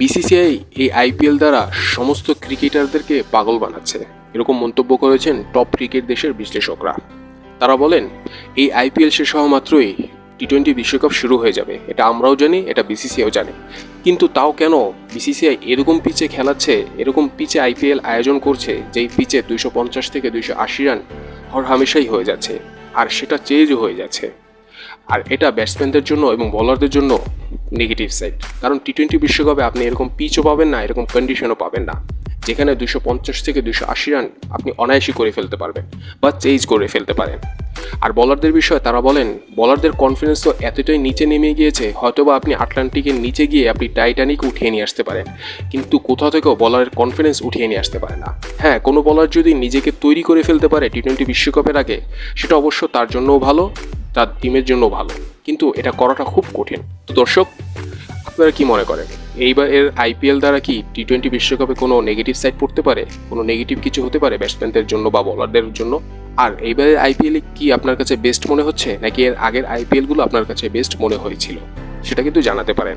BCCI এই IPL দ্বারা সমস্ত ক্রিকেটারদেরকে পাগল বানাচ্ছে। এরকম মন্তব্য করেছেন টপ ক্রিকেট দেশের বিশ্লেষকরা। তারা বলেন, এই আইপিএল শেষ হওয়া মাত্রই টি টোয়েন্টি বিশ্বকাপ শুরু হয়ে যাবে। এটা আমরাও জানি, এটা বিসিসিআইও জানে। কিন্তু তাও কেন বিসিসিআই এরকম পিচে খেলাচ্ছে, এরকম পিচে আইপিএল আয়োজন করছে, যেই পিচে দুইশো পঞ্চাশ থেকে দুইশো আশি রান হর হামেশাই হয়ে যাচ্ছে, আর সেটা চেঞ্জও হয়ে যাচ্ছে। আর এটা ব্যাটসম্যানদের জন্য এবং বলারদের জন্য নেগেটিভ সাইড কারণ টি টোয়েন্টি বিশ্বকাপে আপনি এরকম পিচও পাবেন না, এরকম কন্ডিশনও পাবেন না। যেখানে দুশো পঞ্চাশ থেকে দুশো আশি রান আপনি অনায়াসই করে ফেলতে পারবেন বা চেঞ্জ করে ফেলতে পারেন। আর বলারদের বিষয়ে তারা বলেন বলারদের কনফিডেন্স তো এতটাই নিচে নেমে গিয়েছে, হয়তোবা আপনি আটলান্টিকের নিচে গিয়ে আপনি টাইটানিক উঠিয়ে নিয়ে আসতে পারেন। কিন্তু কোথাও থেকেও বলারের কনফিডেন্স উঠিয়ে নিয়ে আসতে পারে না। হ্যাঁ কোনো বলার যদি নিজেকে তৈরি করে ফেলতে পারে টি টোয়েন্টি বিশ্বকাপের আগে, সেটা অবশ্য তার জন্যও ভালো, তার টিমের জন্য ভালো। কিন্তু এটা করাটা খুব কঠিন। তো দর্শক, আপনারা কি মনে করেন? এইবার এর আইপিএল দ্বারা কি টি টোয়েন্টি বিশ্বকাপে কোনো নেগেটিভ সাইড পড়তে পারে? কোনো নেগেটিভ কিছু হতে পারে ব্যাটসম্যানদের জন্য বা বলারদের জন্য? আর এইবারের আইপিএলে কি আপনার কাছে বেস্ট মনে হচ্ছে? নাকি এর আগের আইপিএলগুলো আপনার কাছে বেস্ট মনে হয়েছিল? সেটা কিন্তু জানাতে পারেন।